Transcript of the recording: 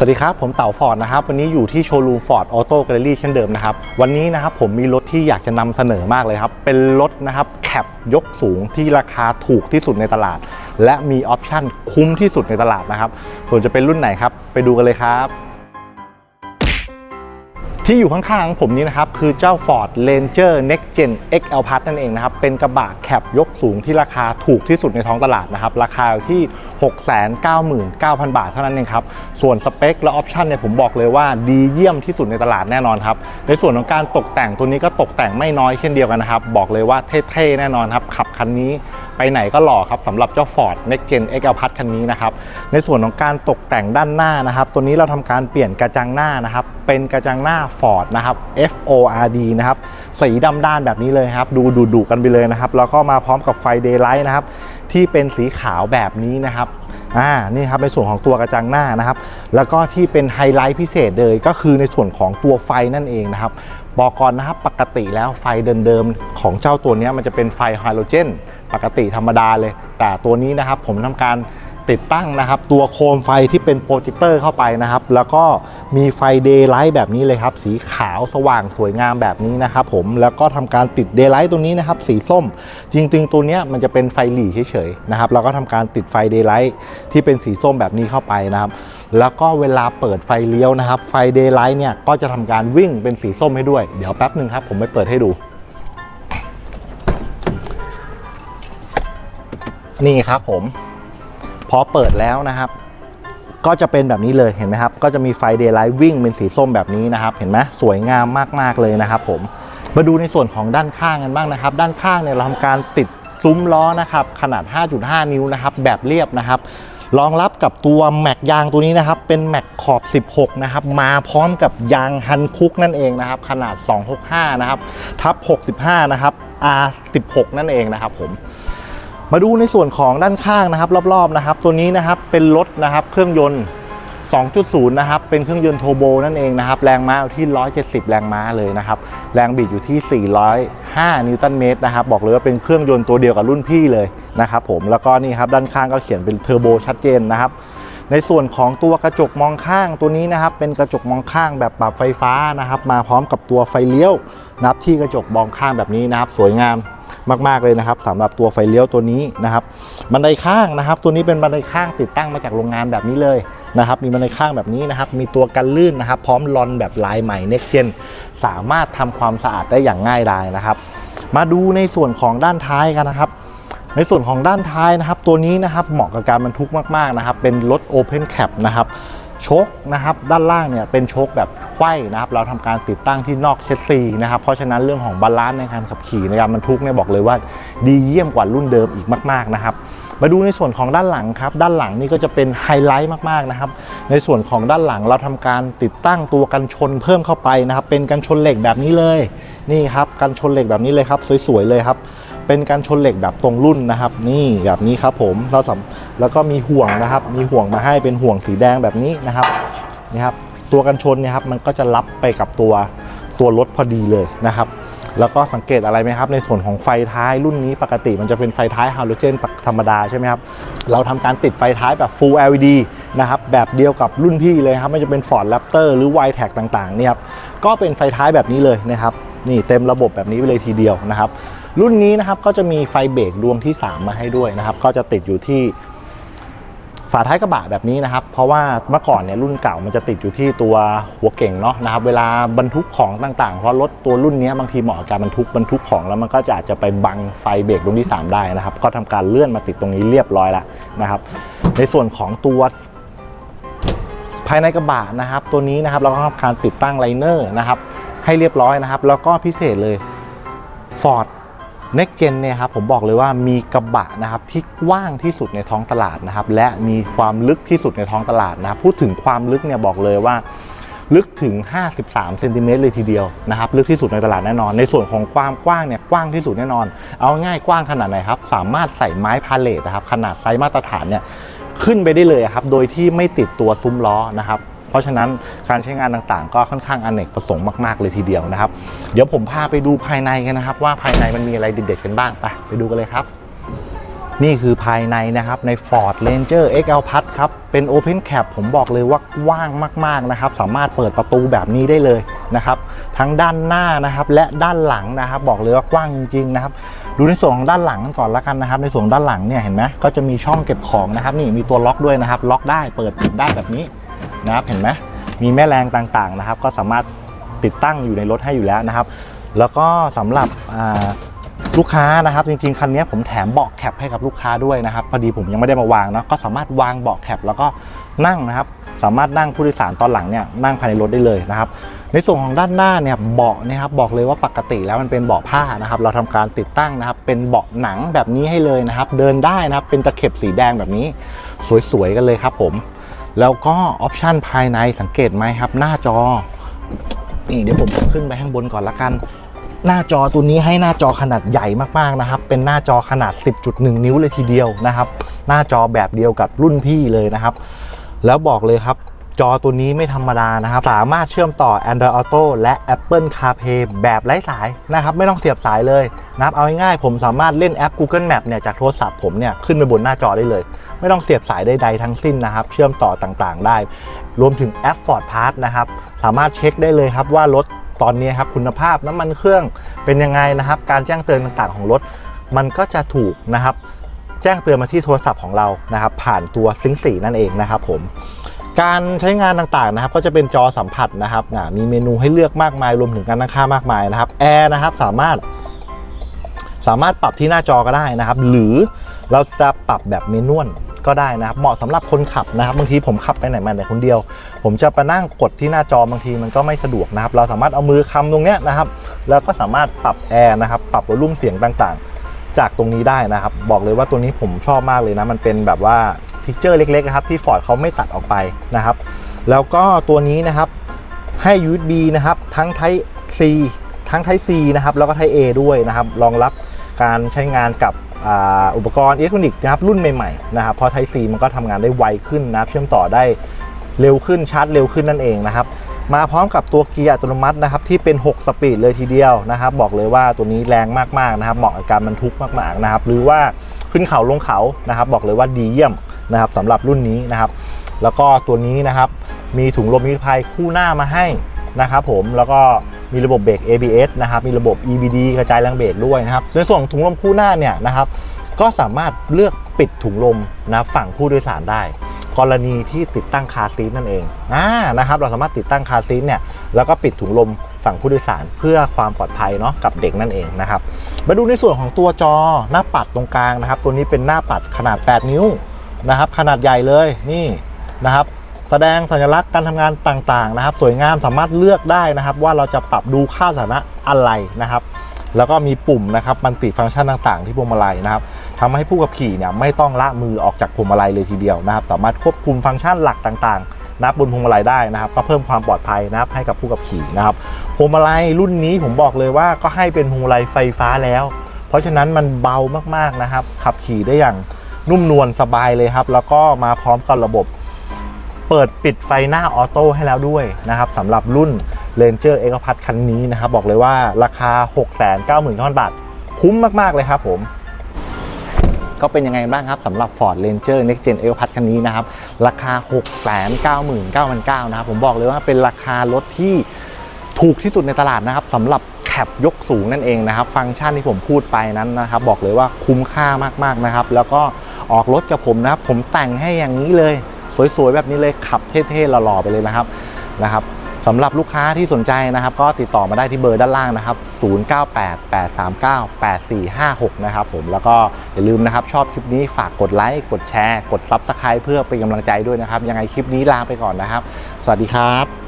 สวัสดีครับ ผมเต่าฟอร์ดนะครับ วันนี้อยู่ที่โชว์รูมฟอร์ดออโต้แกลเลอรี่เช่นเดิมนะครับ วันนี้นะครับผมมีรถที่อยากจะนำเสนอมากเลยครับ เป็นรถนะครับแคปยกสูงที่ราคาถูกที่สุดในตลาด และมีออปชั่นคุ้มที่สุดในตลาดนะครับ ส่วนจะเป็นรุ่นไหนครับ ไปดูกันเลยครับ ที่อยู่ข้างๆผมนี้นะครับ คือเจ้า Ford Ranger Next Gen XL Plus นั่นเองนะครับ เป็นกระบะแคปยกสูงที่ราคาถูกที่สุดในท้องตลาดนะครับ ราคาที่ 699,000 บาทเท่านั้นเองครับ ส่วนสเปคและออปชันเนี่ยผมบอกเลยว่าดีเยี่ยมที่สุดในตลาดแน่นอนครับ ในส่วนของการตกแต่งตัวนี้ก็ตกแต่งไม่น้อยเช่นเดียวกันนะครับ บอกเลยว่าเท่ๆแน่นอนครับขับคันนี้ไปไหนก็หล่อครับสำหรับเจ้า Ford Next Gen XL Plus คันนี้นะครับ ในส่วนของการตกแต่งด้านหน้านะครับ ตัวนี้เราทำการเปลี่ยนกระจังหน้านะครับ เป็นกระจังหน้า Ford นะครับ F O R D นะครับสีดำด้านแบบนี้เลยครับ ดูดุดุกันไปเลยนะครับ แล้วก็มาพร้อมกับไฟ Daylight นะครับ ที่เป็นสีขาวแบบนี้นะครับอ่านี่ครับในส่วนของตัวกระจังหน้านะครับ แล้วก็ที่เป็นไฮไลท์พิเศษเลยก็คือในส่วนของตัวไฟนั่นเองนะครับบอกก่อนนะครับปกติแล้วไฟเดิมๆของเจ้าตัวนี้มันจะเป็นไฟไฮโดรเจน ปกติธรรมดาเลย แต่ตัวนี้นะครับผมทำการ ติดตั้งนะครับ ตัวโคมไฟที่เป็นโปรเจคเตอร์เข้าไปนะครับ แล้วก็มีไฟเดย์ไลท์แบบนี้เลยครับ สีขาวสว่างสวยงามแบบนี้นะครับผมแล้วก็ทำการติดเดย์ไลท์ตัวนี้นะครับ สีส้ม จริงๆ ตัวเนี้ยมันจะเป็นไฟหลีเฉยๆนะครับแล้วก็ทำการติดไฟเดย์ไลท์ที่เป็นสีส้มแบบนี้เข้าไปนะครับ แล้วก็เวลาเปิดไฟเลี้ยวนะครับ ไฟเดย์ไลท์เนี่ยก็จะทำการวิ่งเป็นสีส้มให้ด้วยเดี๋ยวแป๊บหนึ่งครับผมไปเปิดให้ดูนี่ครับผม พอเปิดแล้วนะครับ ก็จะเป็นแบบนี้เลยเห็นไหมครับ ก็จะมีไฟเดย์ไลท์วิ่งเป็นสีส้มแบบนี้นะครับ เห็นไหมสวยงามมากๆเลยนะครับ ผมมาดูในส่วนของด้านข้างกันบ้างนะครับ ด้านข้างเนี่ยเราทำการติดซุ้มล้อนะครับ ขนาด 5.5 นิ้วนะครับ แบบเรียบนะครับรองรับกับตัวแม็กยางตัวนี้นะครับ เป็นแม็กขอบ 16 นะครับ มาพร้อมกับยางฮันคุกนั่นเองนะครับ ขนาด 265 นะครับ ทับ 65 นะครับ R16 นั่นเองนะครับผม มาดูในส่วนของด้านข้างนะครับรอบๆนะครับ ตัวนี้นะครับเป็นรถนะครับเครื่องยนต์ 2.0 นะครับ เป็นเครื่องยนต์โทโบนั่นเองนะครับ แรงม้าอยู่ที่ 170 แรงม้าเลยนะครับ แรงบิดอยู่ที่ 405 นิวตันเมตรนะครับ บอกเลยว่าเป็นเครื่องยนต์ตัวเดียวกับรุ่นพี่เลยนะครับผม แล้วก็นี่ครับด้านข้างก็เขียนเป็นเทอร์โบชัดเจนนะครับ ในส่วนของตัวกระจกมองข้างตัวนี้นะครับ เป็นกระจกมองข้างแบบปรับไฟฟ้านะครับ มาพร้อมกับตัวไฟเลี้ยวนับที่กระจกมองข้างแบบนี้นะครับ สวยงาม มากๆเลยนะครับสำหรับตัวไฟเลี้ยวตัวนี้นะครับบันไดข้างนะครับ ตัวนี้เป็นบันไดข้างติดตั้งมาจากโรงงานแบบนี้เลยนะครับมีบันไดข้างแบบนี้นะครับมีตัวกันลื่นนะครับพร้อมลอนแบบลายใหม่ Next Gen สามารถทำความสะอาดได้อย่างง่ายดายนะครับ มาดูในส่วนของด้านท้ายกันนะครับในส่วนของด้านท้ายนะครับ ตัวนี้นะครับเหมาะกับการบรรทุกมากๆนะครับ เป็นรถ Open Cap นะครับ โชคนะครับด้านล่างเนี่ยเป็นโชคแบบไขว้นะครับเราทำการติดตั้งที่นอกเชสซีนะครับเพราะฉะนั้นเรื่องของบาลานซ์ในการขับขี่ในการบรรทุกเนี่ยบอกเลยว่าดีเยี่ยมกว่ารุ่นเดิมอีกมาก ๆนะครับมาดูในส่วนของด้านหลังครับ ด้านหลังนี่ก็จะเป็นไฮไลท์มากๆนะครับ ในส่วนของด้านหลังเราทำการติดตั้งตัวกันชนเพิ่มเข้าไปนะครับ เป็นกันชนเหล็กแบบนี้เลย นี่ครับกันชนเหล็กแบบนี้เลยครับ สวยๆเลยครับ เป็นการชนเหล็กแบบตรงรุ่นนะครับ นี่แบบนี้ครับผมเราสำแล้วก็มีห่วงนะครับ มีห่วงมาให้เป็นห่วงสีแดงแบบนี้นะครับนี่ครับตัวกันชนเนี่ยครับมันก็จะรับไปกับตัวตัวรถพอดีเลยนะครับ แล้วก็สังเกตอะไรไหมครับ ในส่วนของไฟท้ายรุ่นนี้ปกติมันจะเป็นไฟท้ายฮาโลเจนธรรมดาใช่ไหมครับ เราทำการติดไฟท้ายแบบ Full LED นะครับแบบเดียวกับรุ่นพี่เลยครับไม่จะเป็น Ford Raptor หรือ y t e c ต่างๆเนี่ยครับก็เป็นไฟท้ายแบบนี้เลยนะครับ นี่เต็มระบบแบบนี้ไปเลยทีเดียวนะครับ รุ่นนี้นะครับก็จะมีไฟเบรกดวงที่ 3 มาให้ด้วยนะครับ ก็จะติดอยู่ที่ฝาท้ายกระบะแบบนี้นะครับ เพราะว่าเมื่อก่อนเนี่ยรุ่นเก่ามันจะติดอยู่ที่ตัวหัวเก่งเนาะนะครับ เวลาบรรทุกของต่างๆ เพราะรถตัวรุ่นนี้บางทีเหมาะกับการบรรทุกบรรทุกของแล้วมันก็จะอาจจะไปบังไฟเบรกดวงที่ 3 ได้นะครับ ก็ทำการเลื่อนมาติดตรงนี้เรียบร้อยแล้วนะครับ ในส่วนของตัวภายในกระบะนะครับ ตัวนี้นะครับเราก็ทำการติดตั้งไลเนอร์นะครับ ให้เรียบร้อยนะครับ แล้วก็พิเศษเลย Ford Next Gen เนี่ยครับผมบอกเลยว่ามีกระบะนะครับที่กว้างที่สุดในท้องตลาดนะครับ และมีความลึกที่สุดในท้องตลาดนะพูดถึงความลึกเนี่ยบอกเลยว่าลึกถึง 53 เซนติเมตรเลยทีเดียวนะครับ ลึกที่สุดในตลาดแน่นอน ในส่วนของความกว้างเนี่ยกว้างที่สุดแน่นอน เอาง่ายกว้างขนาดไหนครับ สามารถใส่ไม้พาเลทนะครับ ขนาดไซส์มาตรฐานเนี่ยขึ้นไปได้เลยครับ โดยที่ไม่ติดตัวซุ้มล้อนะครับ เพราะฉะนั้นการใช้งานต่างๆ ก็ค่อนข้างอเนกประสงค์มากๆเลยทีเดียวนะครับ เดี๋ยวผมพาไปดูภายในกันนะครับ ว่าภายในมันมีอะไรเด็ดๆกันบ้างไปไปดูกันเลยครับนี่คือภายในนะครับใน Ford Ranger XL Plus ครับเป็น Open Cap ผมบอกเลยว่ากว้างมากๆนะครับ สามารถเปิดประตูแบบนี้ได้เลยนะครับทั้งด้านหน้านะครับและด้านหลังนะครับ บอกเลยว่ากว้างจริงๆนะครับ ดูในส่วนของด้านหลังกันก่อนละกันนะครับ ในส่วนด้านหลังเนี่ยเห็นไหมก็จะมีช่องเก็บของนะครับ นี่มีตัวล็อกด้วยนะครับ ล็อกได้เปิดปิดได้แบบนี้ นะครับเห็นไหมมีแม่แรงต่างๆนะครับ ก็สามารถติดตั้งอยู่ในรถให้อยู่แล้วนะครับ แล้วก็สำหรับลูกค้านะครับ จริงๆคันนี้ผมแถมเบาะแคปให้กับลูกค้าด้วยนะครับพอดีผมยังไม่ได้มาวางเนาะก็สามารถวางเบาะแคปแล้วก็นั่งนะครับ สามารถนั่งผู้โดยสารตอนหลังเนี่ยนั่งภายในรถได้เลยนะครับ ในส่วนของด้านหน้าเนี่ยเบาะนะครับบอกเลยว่าปกติแล้วมันเป็นเบาะผ้านะครับ เราทำการติดตั้งนะครับ เป็นเบาะหนังแบบนี้ให้เลยนะครับ เดินได้นะครับเป็นตะเข็บสีแดงแบบนี้ สวยๆกันเลยครับผม แล้วก็ออปชันภายในสังเกตไหมครับ หน้าจอ นี่เดี๋ยวผมขึ้นไปข้างบนก่อนละกัน หน้าจอตัวนี้ให้หน้าจอขนาดใหญ่มากๆนะครับ เป็นหน้าจอขนาด 10.1 นิ้วเลยทีเดียวนะครับ หน้าจอแบบเดียวกับรุ่นพี่เลยนะครับ แล้วบอกเลยครับ จอตัวนี้ไม่ธรรมดานะครับ สามารถเชื่อมต่อ Android Auto และ Apple CarPlay แบบไร้สายนะครับ ไม่ต้องเสียบสายเลยนะครับเอาง่ายๆผมสามารถเล่นแอป Google Map เนี่ยจากโทรศัพท์ผมเนี่ยขึ้นไปบนหน้าจอได้เลย ไม่ต้องเสียบสายใดๆทั้งสิ้นนะครับ เชื่อมต่อต่างๆ ได้ รวมถึงแอป Ford Pass นะครับ สามารถเช็คได้เลยครับว่ารถตอนนี้ครับคุณภาพน้ำมันเครื่องเป็นยังไงนะครับ การแจ้งเตือนต่างๆ ของรถ มันก็จะถูกนะครับ แจ้งเตือนมาที่โทรศัพท์ของเรานะครับ ผ่านตัวซิงสีนั่นเองนะครับผม การใช้งานต่างๆนะครับก็จะเป็นจอสัมผัสนะครับนะมีเมนูให้เลือกมากมายรวมถึงการตั้งค่ามากมายนะครับแอร์นะครับสามารถ สามารถปรับที่หน้าจอก็ได้นะครับ หรือเราจะปรับแบบเมนวลก็ได้นะครับ เหมาะสำหรับคนขับนะครับบางทีผมขับไปไหนมาไหนคนเดียว ผมจะไปนั่งกดที่หน้าจอบางทีมันก็ไม่สะดวกนะครับ เราสามารถเอามือคำตรงเนี้ยนะครับ แล้วก็สามารถปรับแอร์นะครับ ปรับวอลุ่มเสียงต่างๆ จากตรงนี้ได้นะครับ บอกเลยว่าตัวนี้ผมชอบมากเลยนะ มันเป็นแบบว่า ทิกเจอร์เล็กๆนะครับที่ฟอร์ดเขาไม่ตัดออกไปนะครับ แล้วก็ตัวนี้นะครับให้ USB นะครับทั้ง Type C ทั้ง Type C นะครับแล้วก็ Type A ด้วยนะครับรองรับการใช้งานกับอ,อุปกรณ์อิเล็กทรอนิกส์นะครับรุ่นใหม่ๆนะครับเพราะ Type C มันก็ทำงานได้ไวขึ้นนะครับเชื่อมต่อได้เร็วขึ้นชาร์จเร็วขึ้นนั่นเองนะครับมาพร้อมกับตัวเกียร์อัตโนมัตินะครับที่เป็น 6 สปีดเลยทีเดียวนะครับ บอกเลยว่าตัวนี้แรงมากๆนะครับเหมาะกับการบรรทุกมากๆนะครับหรือว่าขึ้นเขาลงเขานะครับ บอกเลยว่าดีเยี่ยม นะครับสำหรับรุ่นนี้นะครับ แล้วก็ตัวนี้นะครับมีถุงลมนิรภัยคู่หน้ามาให้นะครับผมแล้วก็มีระบบเบรก ABS นะครับมีระบบ EBD กระจายแรงเบรกด้วยนะครับในส่วนถุงลมคู่หน้าเนี่ยนะครับก็สามารถเลือกปิดถุงลมนะฝั่งผู้โดยสารได้ กรณีที่ติดตั้งคาซีทนั่นเองอ่านะครับ เราสามารถติดตั้งคาซีทเนี่ยแล้วก็ปิดถุงลมฝั่งผู้โดยสารเพื่อความปลอดภัยเนาะกับเด็กนั่นเองนะครับมาดูในส่วนของตัวจอหน้าปัดตรงกลางนะครับ ตัวนี้เป็นหน้าปัดขนาด 8 นิ้ว นะครับ ขนาดใหญ่เลยนี่นะครับ แสดงสัญลักษณ์การทำงานต่างๆนะครับ สวยงามสามารถเลือกได้นะครับ ว่าเราจะปรับดูค่าสถานะอะไรนะครับ แล้วก็มีปุ่มนะครับมันติฟังก์ชันต่างๆ ที่พวงมาลัยนะครับทำให้ผู้ขับขี่เนี่ยไม่ต้องละมือออกจากพวงมาลัยเลยทีเดียวนะครับ สามารถควบคุมฟังก์ชันหลักต่างๆนับบนพวงมาลัยได้นะครับ ก็เพิ่มความปลอดภัยนะครับให้กับผู้ขับขี่นะครับพวงมาลัยรุ่นนี้ผมบอกเลยว่าก็ให้เป็นพวงมาลัยไฟฟ้าแล้ว เพราะฉะนั้นมันเบามากๆนะครับ ขับขี่ได้อย่าง นุ่มนวลสบายเลยครับ แล้วก็มาพร้อมกับระบบ เปิดปิดไฟหน้าออโต้ให้แล้วด้วยนะครับสำหรับรุ่น Ranger e x p a s คันนี้นะครับ บอกเลยว่าราคา 699,000บาท คุ้มมาก ๆ เลยครับผมก็เป็นยังไงบ้างครับสำหรับ Ford Ranger Next Gen e x p a s คันนี้นะครับ ราคา 699,900นะครับ ผมบอกเลยว่าเป็นราคารถที่ถูกที่สุดในตลาดนะครับสำหรับแคปยกสูงนั่นเองนะครับ ฟังก์ชันที่ผมพูดไปนั้นนะครับ บอกเลยว่าคุ้มค่ามากๆนะครับ แล้วก็ ออกรถกับผมนะครับ ผมแต่งให้อย่างนี้เลย สวยๆแบบนี้เลยขับเท่ๆหล่อๆไปเลยนะครับนะครับสำหรับลูกค้าที่สนใจนะครับ ก็ติดต่อมาได้ที่เบอร์ด้านล่างนะครับ 0988398456 นะครับผมแล้วก็อย่าลืมนะครับ ชอบคลิปนี้ฝากกดไลค์กดแชร์ กด Subscribe เพื่อเป็นกำลังใจด้วยนะครับ ยังไงคลิปนี้ลาไปก่อนนะครับ สวัสดีครับ